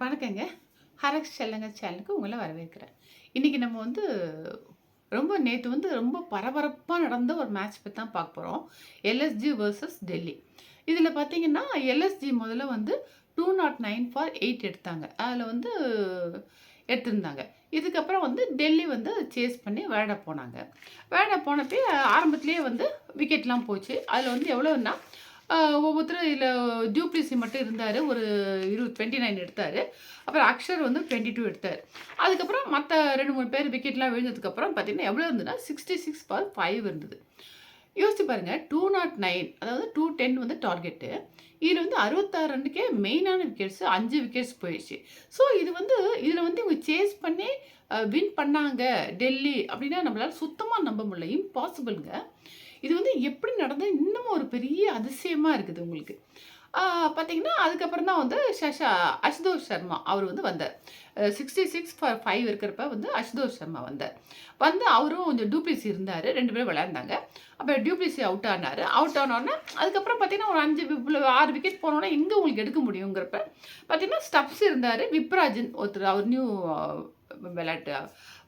வணக்கங்க. ஹரக்ஸ் செல்லங்க சேனலுக்கு உங்களை வரவேற்கிறேன். இன்றைக்கி நம்ம வந்து ரொம்ப நேற்று வந்து ரொம்ப பரபரப்பாக நடந்த ஒரு மேட்ச் பற்றி தான் பார்க்க போகிறோம் எல்எஸ்ஜி வர்சஸ் டெல்லி இதில் பார்த்தீங்கன்னா எல்எஸ்ஜி முதல்ல வந்து two nought nine for eight எடுத்தாங்க. அதில் வந்து எடுத்திருந்தாங்க. இதுக்கப்புறம் வந்து டெல்லி வந்து சேஸ் பண்ணி விளையாட போனாங்க. விளையாட போனப்பே ஆரம்பத்திலேயே வந்து விக்கெட்லாம் போச்சு. அதில் வந்து எவ்வளோன்னா ஒவ்வொருத்தரும் இதில் டியூப்ளிசி மட்டும் இருந்தார். ஒரு இரு டுவெண்ட்டி நைன் எடுத்தார். அப்புறம் அக்ஷர் வந்து டுவெண்ட்டி டூ எடுத்தார். அதுக்கப்புறம் மற்ற ரெண்டு மூணு பேர் விக்கெட்லாம் விழுந்ததுக்கப்புறம் பார்த்தீங்கன்னா எவ்வளோ இருந்ததுன்னா சிக்ஸ்டி சிக்ஸ் பார் ஃபைவ் இருந்தது. யோசிச்சு பாருங்கள் டூ நாட் oh நைன் அதாவது டூ டென் வந்து டார்கெட்டு இதில் வந்து அறுபத்தாறு ரன்னுக்கே மெயினான விக்கெட்ஸ் அஞ்சு விக்கெட்ஸ் போயிடுச்சு. ஸோ இது வந்து இதில் வந்து இவங்க சேஸ் பண்ணி வின் பண்ணாங்க டெல்லி அப்படின்னா நம்மளால் சுத்தமாக நம்ப முடியல. இம்பாசிபிளுங்க இது வந்து எப்படி நடந்தால் இன்னமும் ஒரு பெரிய அதிசயமாக இருக்குது உங்களுக்கு. பார்த்தீங்கன்னா அதுக்கப்புறம் தான் வந்து சஷா அசுதோஷ் சர்மா அவர் வந்து வந்தார். சிக்ஸ்டி சிக்ஸ் ஃபார் ஃபைவ் இருக்கிறப்ப வந்து அசுதோஷ் சர்மா வந்தார். வந்து அவரும் கொஞ்சம் டூப்ளிசி இருந்தார். ரெண்டு பேரும் விளையாண்டாங்க. அப்போ டூப்ளிசி அவுட் ஆனார். அவுட் ஆனோடனே அதுக்கப்புறம் பார்த்தீங்கன்னா ஒரு அஞ்சு ஆறு விக்கெட் போனோன்னே எங்கே உங்களுக்கு எடுக்க முடியுங்கிறப்ப பார்த்தீங்கன்னா ஸ்டப்ஸ் இருந்தார். விப்ராஜன் ஒருத்தர் அவர் நியூ விளையாட்டு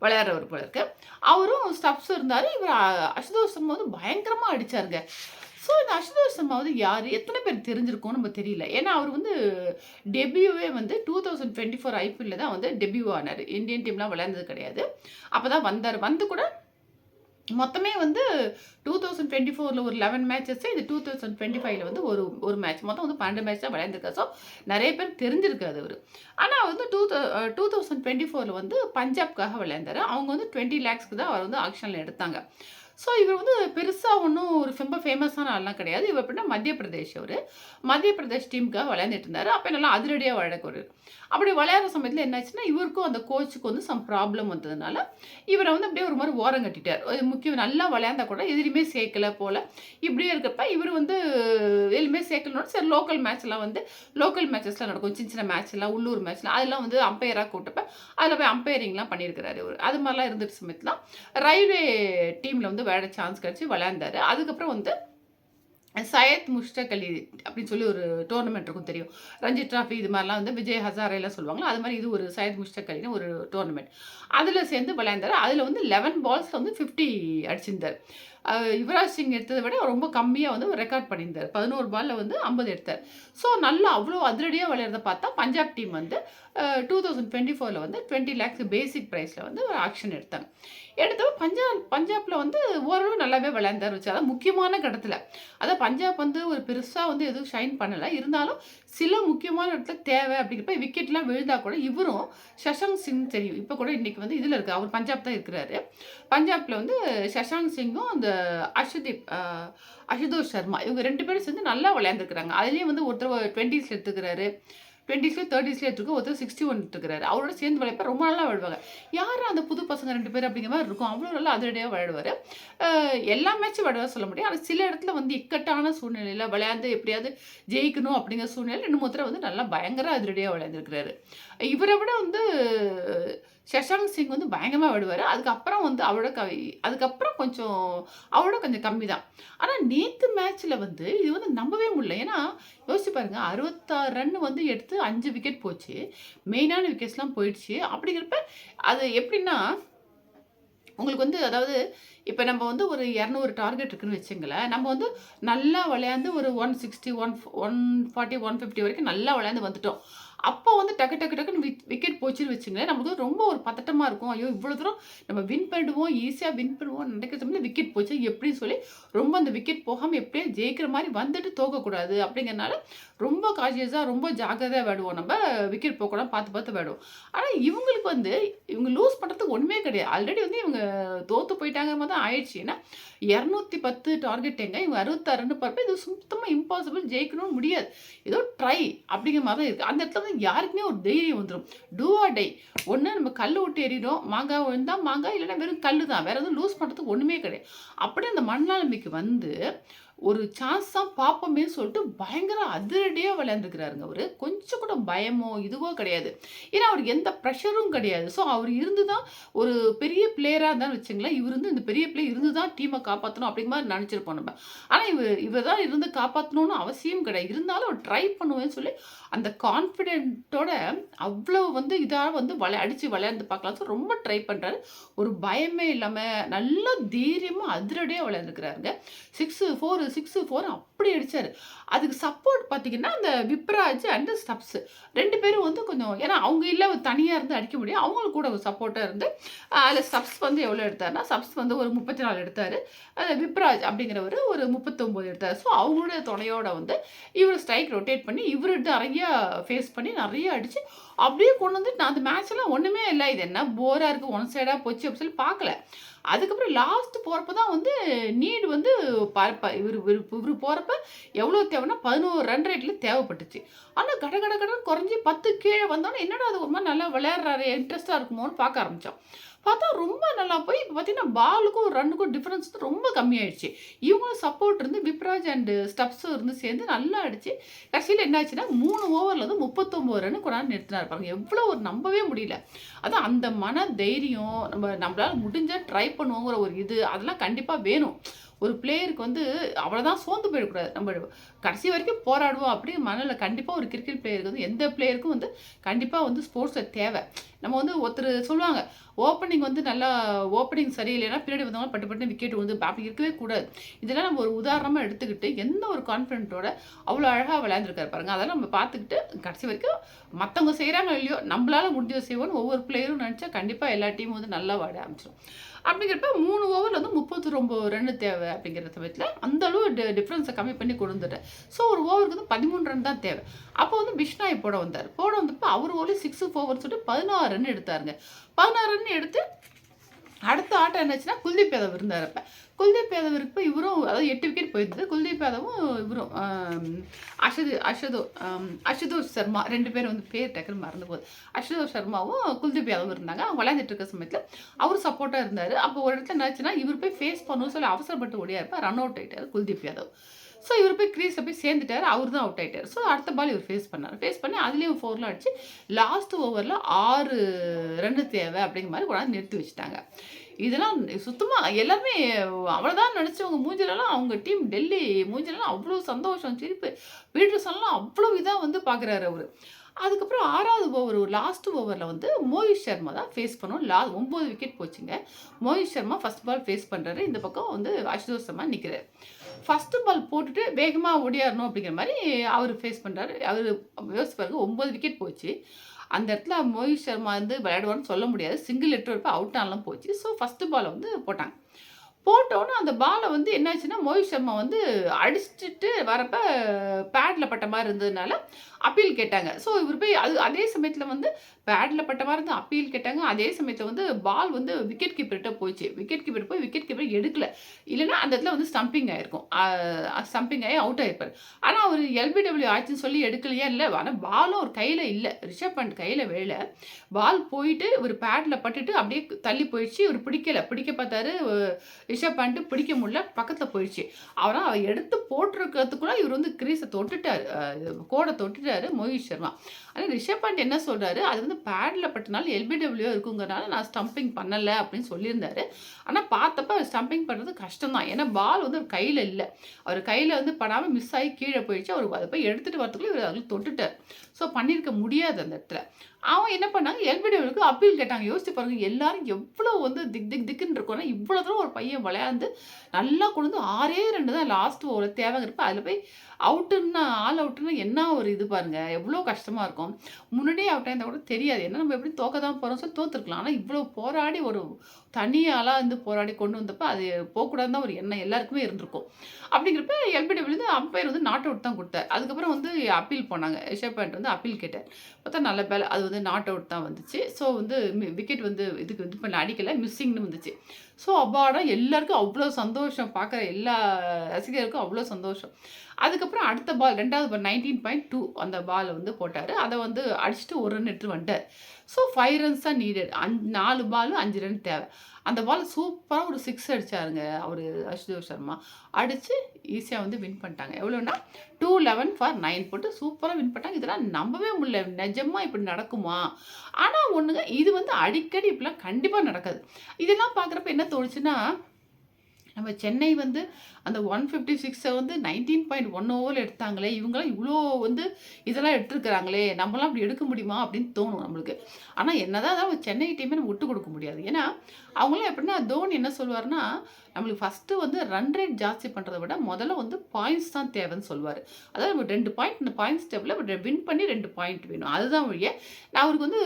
விளையாடுறவர் போல இருக்கு. அவரும் ஸ்டப்ஸ் இருந்தார். இவர் அ- அசுதோஷ் வந்து பயங்கரமாக அடித்தாருங்க ஸோ இந்த அசுதோஷ் சர்மா வந்து யார் எத்தனை பேர் தெரிஞ்சிருக்கோம் நம்ம தெரியல. ஏன்னா அவர் வந்து டெபியூவே வந்து டூ தௌசண்ட் டுவெண்ட்டி ஃபோர் ஐபிஎல்ல தான் வந்து டெபியூ ஆனார். இந்தியன் டீம்லாம் விளையாண்டது கிடையாது. அப்போ தான் வந்தார். வந்து கூட மொத்தமே வந்து டூ தௌசண்ட் டுவெண்ட்டி ஃபோரில் ஒரு லெவன் மேட்சஸ் இது டூ தௌசண்ட் டுவெண்ட்டி ஃபைவ்ல வந்து ஒரு ஒரு மேட்ச் மொத்தம் வந்து பன்னெண்டு மேட்ச் தான் விளையாண்டுருக்காரு. ஸோ நிறைய பேர் தெரிஞ்சிருக்காது அவர். ஆனால் வந்து டூ டூ தௌசண்ட் டுவெண்ட்டி ஃபோரில் வந்து பஞ்சாப்காக விளையாண்டார். அவங்க வந்து டுவெண்ட்டி லேக்ஸ்க்கு தான் அவர் வந்து ஆக்ஷனில் எடுத்தாங்க. ஸோ இவர் வந்து பெருசாக ஒன்றும் ஒரு ரொம்ப ஃபேமஸான ஆள்லாம் கிடையாது. இவர் எப்படின்னா மத்திய பிரதேஷ் அவர். மத்திய பிரதேஷ் டீமுக்காக விளையாண்டுட்டு இருந்தார். அப்போ நல்லா அதிரடியாக வழக்கு அப்படி விளையாடுற சமயத்தில் என்னாச்சுன்னா இவருக்கும் அந்த கோச்சுக்கு வந்து சம் ப்ராப்ளம் வந்ததுனால இவரை வந்து அப்படியே ஒரு மாதிரி ஓரம் கட்டிட்டார். முக்கியம் நல்லா விளையாண்டா கூட எதிரியுமே சேர்க்கல போல். இப்படியே இருக்கிறப்ப இவர் வந்து எதுவுமே சேர்க்கலனோட சரி லோக்கல் மேட்ச்லாம் வந்து லோக்கல் மேட்சஸ்லாம் நடக்கும். சின்ன சின்ன மேட்ச் எல்லாம் உள்ளூர் மேட்ச்லாம் அதெல்லாம் வந்து அம்பையராக கூட்டப்ப அதில் போய் அம்பையரிங்லாம் பண்ணியிருக்கிறாரு இவர். அது மாதிரிலாம் இருந்துட்டு சமயத்தில் ரயில்வே டீமில் வந்து வேறு சான்ஸ் கிடச்சி விளையாண்டாரு. அதுக்கப்புறம் வந்து சையத் முஷ்டக் அலி அப்படின்னு சொல்லி ஒரு டோர்னமெண்ட் இருக்கும் தெரியும். ரஞ்சி டிராஃபி இது மாதிரிலாம் வந்து விஜய் ஹசாரேலாம் சொல்லுவாங்களா? அது மாதிரி இது ஒரு சையத் முஷ்டக் அலின்னு ஒரு டோர்னமெண்ட் அதில் சேர்ந்து விளையாண்டார். அதில் வந்து லெவன் பால்ஸில் வந்து ஃபிஃப்டி அடிச்சிருந்தார். யுவராஜ் சிங் எடுத்ததை விட ரொம்ப கம்மியாக வந்து ரெக்கார்ட் பண்ணியிருந்தார். பதினோரு பாலில் வந்து ஐம்பது எடுத்தார். ஸோ நல்லா அவ்வளோ அதிரடியாக விளையாடுறத பார்த்தா பஞ்சாப் டீம் வந்து டூ தௌசண்ட் டுவெண்ட்டி ஃபோரில் வந்து டுவெண்ட்டி லேக்ஸ் பேசிக் ப்ரைஸில் வந்து ஒரு ஆக்ஷன் எடுத்தாங்க. எடுத்தவ பஞ்சாப் பஞ்சாப்பில் வந்து ஓரளவு நல்லாவே விளையாண்டார் வச்சு. அதான் முக்கியமான கடத்தில் அதான் பஞ்சாப் வந்து ஒரு பெருசாக வந்து எதுவும் ஷைன் பண்ணலை. இருந்தாலும் சில முக்கியமான இடத்துல தேவை அப்படிங்கிறப்ப விக்கெட்லாம் விழுந்தா கூட இவரும் சஷாங்க் சிங் தெரியும். இப்போ கூட இன்றைக்கி வந்து இதில் இருக்குது அவர் பஞ்சாப் தான் இருக்கிறாரு. பஞ்சாபில் வந்து சஷாங்க் சிங்கும் அந்த அஷுதீப் அஷுதோஷ் சர்மா இவங்க ரெண்டு பேரும் சேர்ந்து நல்லா விளையாண்டுருக்குறாங்க. அதுலேயும் வந்து ஒருத்தர் டுவெண்ட்டீஸில் எடுத்துக்கிறாரு. டுவெண்ட்டிஸ்லேயே தேர்ட்டிஸ்லேயே எடுத்துருக்கு ஒருத்தர் சிக்ஸ்டி ஒன் எடுத்துக்கிறாரு அவரோட சேர்ந்து விளையாப்ப ரொம்ப நல்லா விளையாடுவாங்க. யார் அந்த புது பசங்க ரெண்டு பேர் அப்படிங்கிற மாதிரி இருக்கும். அவ்வளோ நல்லா அதிரடியாக விளையாடுவார். எல்லா மேட்சும் விளையாட சொல்ல முடியும். ஆனால் சில இடத்துல வந்து இக்கட்டான சூழ்நிலையில் விளையாண்டு எப்படியாவது ஜெயிக்கணும் அப்படிங்கிற சூழ்நிலையில் ரெண்டு மூத்தரை வந்து நல்லா பயங்கர அதிரடியாக விளையாண்டுருக்கிறாரு. இவரை விட வந்து சஷாங்க் சிங் வந்து பயங்கரமாக விடுவார் அதுக்கப்புறம் வந்து அவரோட க அதுக்கப்புறம் கொஞ்சம் அவரோட கொஞ்சம் கம்மி தான் ஆனால் நேற்று மேட்ச்சில் வந்து இது வந்து நம்பவே முடியல. ஏன்னா யோசிச்சு பாருங்க அறுபத்தாறு ரன் வந்து எடுத்து அஞ்சு விக்கெட் போச்சு. மெயினான விக்கெட்ஸ்லாம் போயிடுச்சு. அப்படிங்கிறப்ப அது எப்படின்னா உங்களுக்கு வந்து அதாவது இப்போ நம்ம வந்து ஒரு இரநூறு டார்கெட் இருக்குன்னு வச்சுங்களேன். நம்ம வந்து நல்லா விளையாண்டு ஒரு one sixty one one forty one fifty வரைக்கும் நல்லா விளையாண்டு வந்துட்டோம். அப்போ வந்து டக்கு டக்கு டக்குன்னு விக்கெட் போச்சுன்னு வச்சுங்களேன் நமக்கு ரொம்ப ஒரு பதட்டமாக இருக்கும். ஐயோ இவ்வளோ தூரம் நம்ம வின் பண்ணிடுவோம் ஈஸியாக வின் பண்ணுவோம் நினைக்கிற சமயம் விக்கெட் போச்சு. எப்படின்னு சொல்லி ரொம்ப அந்த விக்கெட் போகாமல் எப்படியே ஜெயிக்கிற மாதிரி வந்துட்டு தோக்கக்கூடாது அப்படிங்கிறனால ரொம்ப காஷியஸாக ரொம்ப ஜாக்கிரதையாக விடுவோம் நம்ம விக்கெட் போகக்கூடாது பார்த்து பார்த்து விளையாடுவோம். ஆனால் இவங்களுக்கு வந்து இவங்க லூஸ் பண்ணுறதுக்கு ஒன்றுமே கிடையாது. ஆல்ரெடி வந்து இவங்க தோற்று போயிட்டாங்க மாதிரி தான் ஆயிடுச்சு. ஏன்னா இரநூத்தி பத்து டார்கெட் எங்க? இவங்க அறுபத்தாறுன்னு பார்ப்ப இது சுத்தமாக இம்பாசிபிள் ஜெயிக்கணும்னு முடியாது. ஏதோ ட்ரை அப்படிங்கிற மாதிரி தான் இருக்குது அந்த இடத்துல வந்து யாருக்குமே ஒரு தைரியம் வந்துடும் டூ அடை ஒன்று நம்ம கல் விட்டு எறிகிறோம் மாங்காய் விழுந்தால் மாங்காய் இல்லைன்னா வெறும் கல் தான் வேறு எதுவும் லூஸ் பண்ணுறதுக்கு ஒன்றுமே கிடையாது. அப்படியே அந்த மண்ணாளமைக்கு வந்து ஒரு சான்ஸ் தான் பார்ப்போமேன்னு சொல்லிட்டு பயங்கர அதிரடியாக விளையாண்டுருக்கிறாருங்க அவர். கொஞ்சம் கூட பயமோ இதுவோ கிடையாது. ஏன்னா அவருக்கு எந்த ப்ரெஷரும் கிடையாது. ஸோ அவர் இருந்து தான் ஒரு பெரிய பிளேயராக இருந்தாலும் வச்சுங்களேன். இவர் வந்து இந்த பெரிய பிளேயர் இருந்து தான் டீமை காப்பாற்றணும் அப்படிங்கிற மாதிரி நினச்சிருப்போம் நம்ம. ஆனால் இவர் இவர் தான் இருந்து காப்பாற்றணும்னு அவசியம் கிடையாது. இருந்தாலும் அவர் ட்ரை பண்ணுவேன்னு சொல்லி அந்த கான்ஃபிடென்ட்டோட அவ்வளோ வந்து இதாக வந்து விளை அடித்து விளையாண்டு பார்க்கலாம். ஸோ ரொம்ப ட்ரை பண்ணுறாரு ஒரு பயமே இல்லாமல் நல்ல தைரியமாக அதிரடியாக விளையாண்டுருக்கிறாருங்க. சிக்ஸு ஃபோர் சிக்ஸு ஃபோர் அப்படி அடித்தார் அதுக்கு சப்போர்ட் பார்த்தீங்கன்னா அந்த விப்ராஜ் அண்டு ஸ்டப்ஸு ரெண்டு பேரும் வந்து கொஞ்சம் ஏன்னா அவங்க இல்லை தனியாக இருந்து அடிக்க முடியும். அவங்களுக்கு கூட ஒரு சப்போர்ட்டாக இருந்து அதில் ஸ்டப்ஸ் வந்து எவ்வளோ எடுத்தார்னா ஸ்டப்ஸ் வந்து ஒரு முப்பத்தி நாலு எடுத்தார் விப்ராஜ் அப்படிங்கிறவர் ஒரு முப்பத்தொம்போது எடுத்தார். ஸோ அவங்களோட துணையோட வந்து இவர் ஸ்ட்ரைக் ரொட்டேட் பண்ணி இவர் நிறைய ஃபேஸ் பண்ணி நிறைய அடித்து அப்படியே கொண்டு வந்து நான் அந்த மேட்ச்லாம் ஒன்றுமே இல்லை. இது என்ன போராக இருக்குது ஒன் சைடாக போச்சு அப்படின்னு சொல்லி பார்க்கல. அதுக்கப்புறம் லாஸ்ட் போகிறப்ப தான் வந்து நீடு வந்து பார்ப்ப இவர் இவர் இவர் போகிறப்ப எவ்வளோ தேவைன்னா பதினோரு ரன் ரேட்டில் தேவைப்பட்டுச்சு. ஆனால் கட கட கடன் குறைஞ்சி பத்து கீழே வந்தோன்னே என்னடா அது ஒரு மாதிரி நல்லா விளையாடுறாரு இன்ட்ரெஸ்ட்டாக இருக்குமோன்னு பார்க்க ஆரம்பித்தோம் பார்த்தா ரொம்ப நல்லா போய் இப்போ பார்த்தீங்கன்னா பாலுக்கும் ரன்னுக்கும் டிஃப்ரென்ஸ் வந்து ரொம்ப கம்மியாயிடுச்சு. இவங்க சப்போர்ட் இருந்து விப்ராஜ் அண்டு ஸ்டப்ஸும் இருந்து சேர்ந்து நல்லா அடிச்சு கடைசியில் என்னாச்சுன்னா மூணு ஓவரில் வந்து முப்பத்தொம்போது ரன் கொண்டாந்து நிறுத்தினார் பாருங்க. எவ்வளோ ஒரு நம்பவே முடியல. அதான் அந்த மன தைரியம் நம்ம நம்மளால் முடிஞ்சால் ட்ரை பண்ணுவோங்கிற ஒரு இது அதெல்லாம் கண்டிப்பாக வேணும். ஒரு பிளேயருக்கு வந்து அவ்வளோதான் சோர்ந்து போயிடக்கூடாது. நம்ம கடைசி வரைக்கும் போராடுவோம் அப்படியே மனநில கண்டிப்பாக ஒரு கிரிக்கெட் பிளேயருக்கு வந்து எந்த பிளேயருக்கும் வந்து கண்டிப்பாக வந்து ஸ்போர்ட்ஸில் தேவை. நம்ம வந்து ஒருத்தர் சொல்லுவாங்க ஓப்பனிங் வந்து நல்லா ஓப்பனிங் சரியில்லைன்னா பின்னாடி வந்தவங்க பட்டு பட்டு விக்கெட் வந்து அப்படி இருக்கவே கூடாது. இதெல்லாம் நம்ம ஒரு உதாரணமாக எடுத்துக்கிட்டு எந்த ஒரு கான்ஃபிடென்ட்டோட அவ்வளோ அழகாக விளையாண்டுருக்காரு பாருங்க. அதெல்லாம் நம்ம பார்த்துக்கிட்டு கடைசி வரைக்கும் மற்றவங்க செய்கிறாங்க இல்லையோ நம்மளால முடிஞ்சதை செய்வோன்னு ஒவ்வொரு பிளேயரும் நினச்சா கண்டிப்பாக எல்லா டீமும் வந்து நல்லா வாட ஆரம்பிச்சிடும் அப்படிங்கிறப்ப மூணு ஓவரில் வந்து முப்பத்தி ரொம்ப ரன் தேவை அப்படிங்கிற சமயத்தில் அந்த அளவு டி டிஃப்ரென்ஸை கம்மி பண்ணி கொடுத்துட்டேன் ஸோ ஒரு ஓவருக்கு வந்து பதிமூணு ரன் தான் தேவை. அப்போ வந்து பிஷ்னாய் போட வந்தார். போட வந்தப்போ அவர் ஓவரி சிக்ஸு ஃபோர்னு சொல்லிட்டு பதினாறு ரன் எடுத்தாருங்க. பதினாறு ரன் எடுத்து அடுத்த ஆட்டம் என்னச்சுன்னா குல்தீப் யாதவ் இருந்தார் அப்போ. குல்தீப் யாதவ் இருப்ப இவரும் அதாவது எட்டு விக்கெட் போயிருந்தது. குல்தீப் யாதவும் இவரும் அஷது அஷதோ அஷுதோஷ் சர்மா ரெண்டு பேரும் வந்து பேர் டக்குன்னு மறந்து போகுது. அஷுதோஷ் சர்மாவும் குல்தீப் யாதவும் இருந்தாங்க. அவங்க விளையாண்டுட்டு இருக்க சமயத்தில் அவரும் சப்போர்ட்டாக இருந்தார். அப்போ ஒரு இடத்துல என்னாச்சுன்னா இவர் போய் ஃபேஸ் பண்ணணும்னு சொல்லி அவசரப்பட்டு ஓடியா இருப்பா ரன் அவுட் ஆகிட்டார் குல்தீப் யாதவ். ஸோ இவர் போய் க்ரீஸில் போய் சேர்ந்துட்டார். அவர் தான் அவுட் ஆகிட்டார் ஸோ அடுத்த பால் இவர் ஃபேஸ் பண்ணார். ஃபேஸ் பண்ணி அதுலேயும் ஃபோர்லாம் அடிச்சு லாஸ்ட் ஓவரில் ஆறு ரெண்டு தேவை அப்படிங்கிற மாதிரி கொண்டாந்து நிறுத்தி வச்சுட்டாங்க. இதெல்லாம் சுத்தமாக எல்லாமே அவ்வளோதான் நினச்சவங்க மூஞ்சிலலாம் அவங்க டீம் டெல்லி மூஞ்சிலலாம் அவ்வளோ சந்தோஷம் சிரிப்பு பீட்டர்சன்லாம் அவ்வளோ இதாக வந்து பார்க்குறாரு அவர். அதுக்கப்புறம் ஆறாவது ஓவர் லாஸ்ட் ஓவரில் வந்து மோஹித் சர்மா தான் ஃபேஸ் பண்ணோம் லா ஒம்பது விக்கெட் போச்சுங்க. Mohit Sharma first ball face பண்ணுறாரு இந்த பக்கம் வந்து அசுதோஷ் சர்மா நிற்கிறார் ஃபஸ்ட்டு பால் போட்டுட்டு வேகமாக ஓடியாரணும் அப்படிங்கிற மாதிரி அவர் ஃபேஸ் பண்ணுறாரு அவர் யோசிச்சு பாருங்க ஒம்பது விக்கெட் போச்சு. அந்த இடத்துல மோஹித் சர்மா வந்து விளையாடுவான்னு சொல்ல முடியாது. சிங்கிள் எட்டு இருப்ப அவுட் ஆனாலும் போச்சு. ஸோ ஃபஸ்ட்டு பாலை வந்து போட்டாங்க. போட்டோன்னே அந்த பாலை வந்து என்னாச்சுன்னா மோஹித் சர்மா வந்து அடிச்சுட்டு வரப்ப பேடில் பட்ட மாதிரி இருந்ததுனால அப்பீல் கேட்டாங்க. ஸோ இவர் போய் அது அதே சமயத்தில் வந்து பேடில் பட்ட மாதிரி இருந்து அப்பீல் கேட்டாங்க. அதே சமயத்தில் வந்து பால் வந்து விக்கெட் கீப்பர்கிட்ட போயிடுச்சு. விக்கெட் கீப்பர் போய் விக்கெட் கீப்பர் எடுக்கல. இல்லைன்னா அந்த இடத்துல வந்து ஸ்டம்பிங் ஆகிருக்கும் ஸ்டம்பிங் ஆகி அவுட் ஆகிருப்பார் ஆனால் அவர் எல்பிடபிள்யூ ஆச்சுன்னு சொல்லி எடுக்கலையா? இல்லை. ஆனால் பாலும் ஒரு கையில் இல்லை. ரிஷப் பண்ட் கையில் வேலை பால் போயிட்டு ஒரு பேட்டில் பட்டுட்டு அப்படியே தள்ளி போயிடுச்சு. இவர் பிடிக்கல. பிடிக்க பார்த்தாரு. ரிஷப் பண்ட் பிடிக்க முடியல. பக்கத்தில் போயிடுச்சு. அவரால் அவர் எடுத்து போட்டிருக்கிறதுக்குள்ள இவர் வந்து கிரீஸை தொட்டுட்டார். கோடை தொட்டுட்டார் மோகித் சர்மா. ஆனால் ரிஷப் பாண்ட் என்ன சொல்கிறாரு அது வந்து பேடில் பட்டினாலும் எல்பிடபிள்யூ இருக்குங்கிறனால நான் ஸ்டம்பிங் பண்ணலை அப்படின்னு சொல்லியிருந்தாரு. ஆனால் பார்த்தப்ப ஸ்டம்பிங் பண்ணுறது கஷ்டம் தான் ஏன்னா பால் வந்து அவர் கையில் இல்லை. அவர் கையில் வந்து படாமல் மிஸ் ஆகி கீழே போயிடுச்சு. அவர் அதை போய் எடுத்துகிட்டு வரத்துக்குள்ளே இவர் அதில் தொட்டுட்டார். ஸோ பண்ணியிருக்க முடியாது அந்த இடத்துல. அவன் என்ன பண்ணாங்க? எல்பிடபிள்யூக்கு அப்பீல் கேட்டாங்க. யோசிச்சு பாருங்க எல்லாரும் எவ்வளோ வந்து திக் திக் திக்குன்னு இருக்கோம்னா இவ்வளோ தூரம் ஒரு பையன் விளையாண்டு நல்லா கொண்டு வந்து ஆறே ரெண்டு தான் லாஸ்ட் ஒரு இருப்பேன் அதில் போய் அவுட்டுன்னா ஆல் அவுட்டுன்னா என்ன ஒரு இது பாருங்க? எவ்வளோ கஷ்டமாக இருக்கும். முன்னாடியே அவுட் ஆயிருந்தா கூட தெரியாது. என்ன நம்ம எப்படி தோக்க தான் போகிறோம் சொல்லி தோத்துருக்கலாம். ஆனால் இவ்வளோ போராடி ஒரு தனியாளாக வந்து போராடி கொண்டு வந்தப்போ அது போகக்கூடாதுன்னு ஒரு எண்ணம் எல்லாருக்குமே இருந்திருக்கும். அப்படிங்கிறப்ப எல்பிடபிள்யூ வந்து அம்பையர் வந்து நாட் அவுட் தான் கொடுத்தார். அதுக்கப்புறம் வந்து அப்பீல் போனாங்க. ரிஷப் பாயிண்ட் வந்து அப்பீல் கேட்டார். பார்த்தா நல்ல பேல அது வந்து நாட் அவுட் தான் வந்துச்சு. ஸோ வந்து விக்கெட் வந்து இதுக்கு இது பண்ண அடிக்கலை மிஸ்ஸிங்னு வந்துச்சு. ஸோ அப்பாடா எல்லாருக்கும் அவ்வளோ சந்தோஷம். பார்க்குற எல்லா ரசிகருக்கும் அவ்வளோ சந்தோஷம். அதுக்கப்புறம் அடுத்த பால் ரெண்டாவது பால் நைன்டீன் பாயிண்ட் டூ அந்த பால் வந்து போட்டார். அதை வந்து அடிச்சுட்டு ஒரு ரன் எடுத்து வந்துட்டார். ஸோ ஃபைவ் ரன்ஸ் தான் நீடட் அஞ் நாலு பால் அஞ்சு ரன் தேவை. அந்த பால் சூப்பராக ஒரு சிக்ஸ் அடித்தாருங்க அவர் அசுதேவ் சர்மா. அடித்து ஈஸியாக வந்து வின் பண்ணிட்டாங்க. எவ்வளோன்னா டூ லெவன் ஃபார் நைன் போட்டு சூப்பராக வின் பண்ணிட்டாங்க. இதெல்லாம் நம்பவே முடியல. நிஜமாக இப்படி நடக்குமா? ஆனால் ஒன்றுங்க இது வந்து அடிக்கடி இப்படிலாம் கண்டிப்பாக நடக்காது. இதெல்லாம் பார்க்குறப்ப என்ன தோணுச்சுன்னா நம்ம சென்னை வந்து அந்த ஒன் ஃபிஃப்டி சிக்ஸை வந்து நைன்டீன் பாயிண்ட் ஒன் ஓவரில் எடுத்தாங்களே இவங்களாம் இவ்வளோ வந்து இதெல்லாம் எடுத்துருக்குறாங்களே நம்மளாம் அப்படி எடுக்க முடியுமா அப்படின்னு தோணும் நம்மளுக்கு. ஆனால் என்னதான் அதாவது சென்னை டீமே நம்ம விட்டு கொடுக்க முடியாது. ஏன்னா அவங்களாம் எப்படின்னா தோனி என்ன சொல்லுவார்னா நம்மளுக்கு ஃபஸ்ட்டு வந்து ரன் ரேட் ஜாஸ்தி பண்ணுறதை விட முதல்ல வந்து பாயிண்ட்ஸ் தான் தேவைன்னு சொல்லுவார். அதாவது நம்ம ரெண்டு பாயிண்ட் இந்த பாயிண்ட்ஸ் டேபிளில் வின் பண்ணி ரெண்டு பாயிண்ட் வேணும். அதுதான் வழியே நான் அவருக்கு வந்து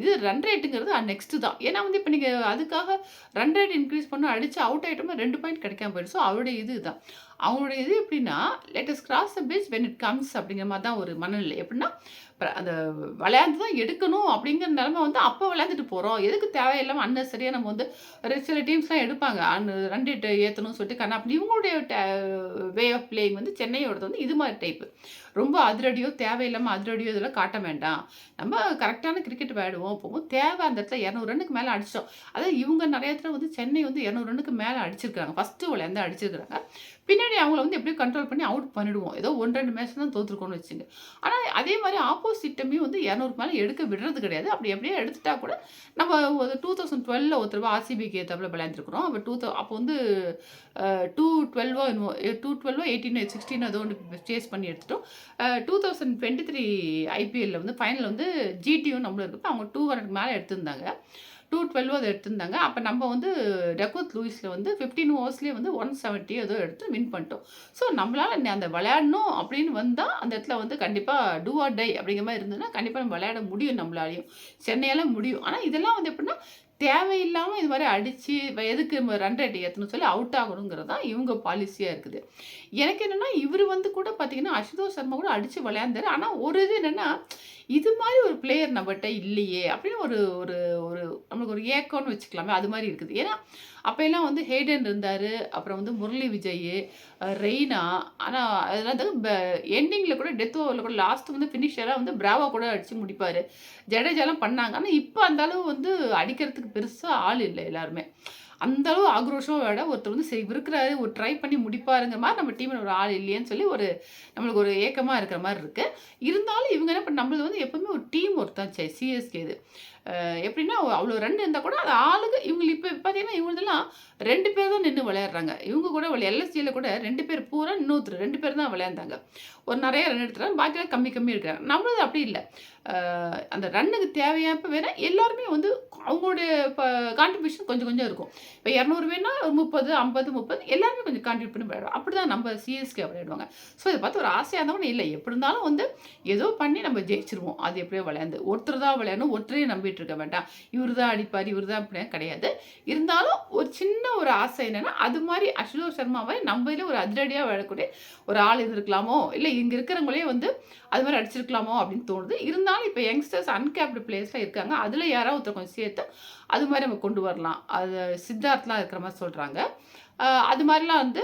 இது ரன் ரேட்டுங்கிறது நெக்ஸ்ட்டு தான். ஏன்னா வந்து இப்போ நீங்கள் அதுக்காக ரன் ரேட் இன்க்ரீஸ் பண்ண அடித்து அவுட் ஆகிட்டோம்னா ரெண்டு பாயிண்ட் கிடைக்காம போயிடும். ஸோ அவருடைய இது தான். அவங்களுடைய இது எப்படின்னா latest cross the beach when it comes அப்படிங்கிற மாதிரி தான் ஒரு மனநிலை. எப்படின்னா அந்த விளையாண்டு தான் எடுக்கணும் அப்படிங்கிற நிலமை வந்து அப்போ விளையாண்டுட்டு போகிறோம் எதுக்கு தேவையில்லாமல் அன்னசரியாக நம்ம வந்து சில டீம்ஸ்லாம் எடுப்பாங்க. அன் ரன் ரேட் ஏற்றணும்னு சொல்லிட்டு கண்ணா அப்படி இவங்களுடைய வே ஆஃப் பிளேயிங் வந்து சென்னையோடது வந்து இது மாதிரி டைப்பு ரொம்ப அதிரடியோ தேவையில்லாமல் அதிரடியோ இதெல்லாம் காட்ட வேண்டாம். நம்ம கரெக்டான கிரிக்கெட் விளையாடுவோம். போகும் தேவை அந்த இடத்துல இரநூறு ரன்னுக்கு மேலே அடித்தோம் அதாவது இவங்க நிறைய இடத்துல வந்து சென்னை வந்து இரநூறு ரன்னுக்கு மேலே அடிச்சிருக்காங்க ஃபஸ்ட்டு விளையாண்டு அடிச்சிருக்காங்க பின்னாடி அவங்கள வந்து எப்படியும் கண்ட்ரோல் பண்ணி அவுட் பண்ணிடுவோம். ஏதோ ஒன்று ரெண்டு மேட்ச் தான் தோற்றுருக்கோம்னு வச்சுங்க. ஆனால் அதே மாதிரி ஆப்போசிட்டமே வந்து இரநூறுக்கு மேலே எடுக்க விடுறது கிடையாது. அப்படி எப்படியே எடுத்துட்டா கூட நம்ம ஒரு டூ தௌசண்ட் டுவெல்ல ஒருத்தர் ரூபா ஆர்சிபிக்கு ஏற்றப்பில் விளையாண்டுருக்குறோம். அப்போ டூ தௌ அப்போ வந்து டூ டுவெல்வோ டூ டுவெல்வோ எயிட்டீனோ சிக்ஸ்டீனோ ஏதோ ஒன்று சேஸ் பண்ணி எடுத்துட்டோம். டூ தௌசண்ட் டுவெண்ட்டி த்ரீ ஐபிஎல்லில் வந்து ஃபைனல் வந்து ஜிடியும் நம்மளும் இருக்கப்போ அவங்க டூ ஹண்ட்ரட் மேலே எடுத்திருந்தாங்க. டூ டுவெல்வோ அதை எடுத்திருந்தாங்க. அப்போ நம்ம வந்து டெக்கோத் லூயிஸில் வந்து ஃபிஃப்டீன் ஓவர்ஸ்லேயே வந்து ஒன் செவன்ட்டி ஏதோ எடுத்து வின் பண்ணிட்டோம். ஸோ நம்மளால் அந்த விளையாடணும் அப்படின்னு வந்தால் அந்த இடத்துல வந்து கண்டிப்பாக டூ ஆர் டை அப்படிங்கிற மாதிரி இருந்ததுன்னா கண்டிப்பாக நம்ம விளையாட முடியும் நம்மளாலையும். சென்னையால் முடியும். ஆனால் இதெல்லாம் வந்து எப்படின்னா தேவையில்லாமல் இது மாதிரி அடித்து எதுக்கு ரன் ரேட் ஏற்றணும் சொல்லி அவுட் ஆகணுங்கிறது தான் இவங்க பாலிசியாக இருக்குது. எனக்கு என்னென்னா இவர் வந்து கூட பார்த்தீங்கன்னா அசுதோஷ் சர்மா கூட அடித்து விளையாண்டார். ஆனால் ஒரு இது என்னென்னா இது மாதிரி ஒரு பிளேயர் நம்மகிட்ட இல்லையே அப்படின்னு ஒரு ஒரு ஒரு நம்மளுக்கு ஒரு ஏக்கம்னு வச்சுக்கலாமே அது மாதிரி இருக்குது. ஏன்னா அப்போல்லாம் வந்து ஹேடன் இருந்தார் அப்புறம் வந்து முரளி விஜய் ரெய்னா ஆனால் அதெல்லாம் வந்து எண்டிங்கில் கூட டெத் ஓவரில் கூட லாஸ்ட் வந்து ஃபினிஷராக வந்து பிராவா கூட அடித்து முடிப்பார். ஜடேஜாலாம் பண்ணாங்க. ஆனால் இப்போ அந்த அளவு வந்து அடிக்கிறதுக்கு பெருசாக ஆள் இல்லை எல்லாருமே. அந்தளவு ஆக்ரோஷமாக விட ஒருத்தர் வந்து சரி இருக்கிறாரு ஒரு ட்ரை பண்ணி முடிப்பாருங்கிற மாதிரி நம்ம டீமில் ஒரு ஆள் இல்லையேன்னு சொல்லி ஒரு நம்மளுக்கு ஒரு ஏக்கமாக இருக்கிற மாதிரி இருக்குது இருந்தாலும் இவங்க என்ன பண்ண நம்மளுக்கு வந்து எப்போவுமே ஒரு டீம் ஒர்க் ஒருத்தான் சிஎஸ்கே இது. எப்படின்னா அவ்வளோ ரன் இருந்தால் கூட அது ஆளுக்கு இவங்க இப்போ பார்த்தீங்கன்னா இவங்களதெல்லாம் ரெண்டு பேர் தான் நின்று விளையாடுறாங்க. இவங்க கூட எல்எஸ்சியில் கூட ரெண்டு பேர் பூரா இன்னொருத்தர் ரெண்டு பேர் தான் விளையாண்டாங்க. ஒரு நிறைய ரன் எடுத்துறாங்க பாக்கியெல்லாம் கம்மி கம்மி இருக்கிறாங்க. நம்மளது அப்படி இல்லை. அந்த ரன்னுக்கு தேவையாப்ப வேணா எல்லாருமே வந்து அவங்களுடைய இப்போ கான்ட்ரிபியூஷன் கொஞ்சம் கொஞ்சம் இருக்கும். இப்போ இரநூறு ஒரு முப்பது ஐம்பது முப்பது எல்லாருமே கொஞ்சம் கான்ட்ரிபியூட் பண்ணி விளையாடுவோம் அப்படி தான் நம்ம சிஎஸ்கே விளையாடுவாங்க. ஸோ இதை பார்த்து ஒரு ஆசையாக இருந்தவங்க இல்லை. எப்படி இருந்தாலும் வந்து ஏதோ பண்ணி நம்ம ஜெயிச்சிருவோம். அது எப்படியோ விளையாண்டு. ஒருத்தர் தான் விளையாடணும். ஒருத்தரையும் நம்பிட்டு இருக்க வேண்டாம். இவர் தான் அடிப்பார் இவர் தான் அப்படியே கிடையாது. இருந்தாலும் ஒரு சின்ன ஒரு ஆசை என்னென்னா அது மாதிரி அஸ்வினோ சர்மாவை நம்மளே ஒரு அதிரடியாக விளையாடக்கூடிய ஒரு ஆள் இருந்திருக்கலாமோ? இல்லை இங்கே இருக்கிறவங்களே வந்து அது மாதிரி அடிச்சிருக்கலாமோ அப்படின்னு தோணுது. இருந்தாலும் இப்போ யங்ஸ்டர்ஸ் அன்கேப்டு பிளேஸில் இருக்காங்க. அதில் யாராவது ஒருத்தர் கொஞ்சம் சேர்த்து அது மாதிரி நம்ம கொண்டு வரலாம். அது சித்தார்த்லாம் இருக்கிற மாதிரி சொல்கிறாங்க அது மாதிரிலாம் வந்து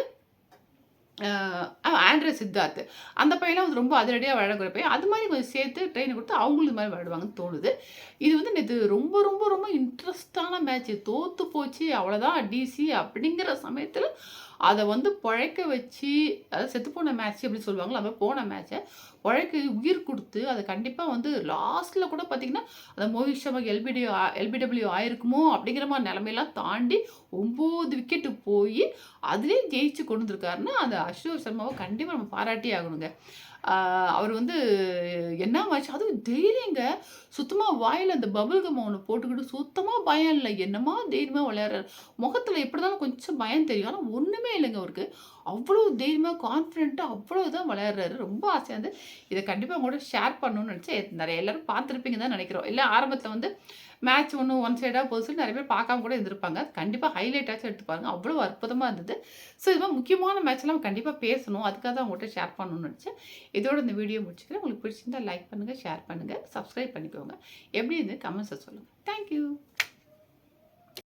ஆண்ட்ரே சித்தார்த். அந்த பையன்லாம் வந்து ரொம்ப அதிரடியாக விளையாடுற பையன். அது மாதிரி கொஞ்சம் சேர்த்து ட்ரெயினை கொடுத்து அவங்களும் இது மாதிரி விளையாடுவாங்கன்னு தோணுது. இது வந்து நேற்று ரொம்ப ரொம்ப ரொம்ப இன்ட்ரெஸ்டான மேட்ச் தோற்று போச்சு. அவ்வளோதான் டிசி அப்படிங்கிற சமயத்தில் அதை வந்து பழைக்க வச்சு அதாவது செத்துப்போன மேட்ச் அப்படின்னு சொல்லுவாங்களோ அப்போ போன மேட்ச்சை பழைக்க உயிர் கொடுத்து அதை கண்டிப்பாக வந்து லாஸ்ட்டில் கூட பார்த்திங்கன்னா அந்த மோஹித் சர்மா எல்பிடி எல்பிடபிள்யூ ஆயிருக்குமோ அப்படிங்கிற மாதிரி நிலமையெல்லாம் தாண்டி ஒம்பது விக்கெட்டு போய் அதுலேயும் ஜெயிச்சு கொண்டு வந்திருக்காருன்னா அந்த அஸ்வர் சர்மாவை கண்டிப்பாக நம்ம பாராட்டி ஆகணுங்க. அவர் வந்து என்ன ஆச்சு அதுவும் தைரியங்க சுத்தமாக வாயில் அந்த பபுள் கம் ஒன்று போட்டுக்கிட்டு சுத்தமாக பயம் இல்லை. என்னமா தைரியமாக விளையாடுறாரு? முகத்தில் எப்படி கொஞ்சம் பயம் தெரியும். ஆனால் ஒன்றுமே இல்லைங்க அவருக்கு. அவ்வளோ தைரியமாக கான்ஃபிடென்ட்டாக அவ்வளோ தான் விளையாடுறாரு. ரொம்ப ஆசையாக இருந்து இதை கண்டிப்பாக உங்களோட ஷேர் பண்ணணும்னு நினச்சி நிறைய எல்லோரும் பார்த்துருப்பீங்க தான் நினைக்கிறோம். இல்லை ஆரம்பத்தில் வந்து மேட்ச் ஒன்று ஒன் சைடாக போகுது சொல்லி நிறைய பேர் பார்க்காம கூட இருந்திருப்பாங்க. கண்டிப்பாக ஹைலைட்டாச்சும் எடுத்து பாருங்கள் அவ்வளோ அற்புதமாக இருந்தது. ஸோ இது மாதிரி முக்கியமான மேட்ச்லாம் கண்டிப்பாக பேசணும். அதுக்காக தான் உங்கள்கிட்ட ஷேர் பண்ணணும்னு நினச்சேன். இதோட இந்த வீடியோ முடிச்சுக்கிறேன். உங்களுக்கு பிடிச்சிருந்தா லைக் பண்ணுங்கள் ஷேர் பண்ணுங்கள் சப்ஸ்கிரைப் பண்ணிக்கோங்க. எப்படி இருந்து கமெண்ட்ஸை சொல்லுங்கள் தேங்க்யூ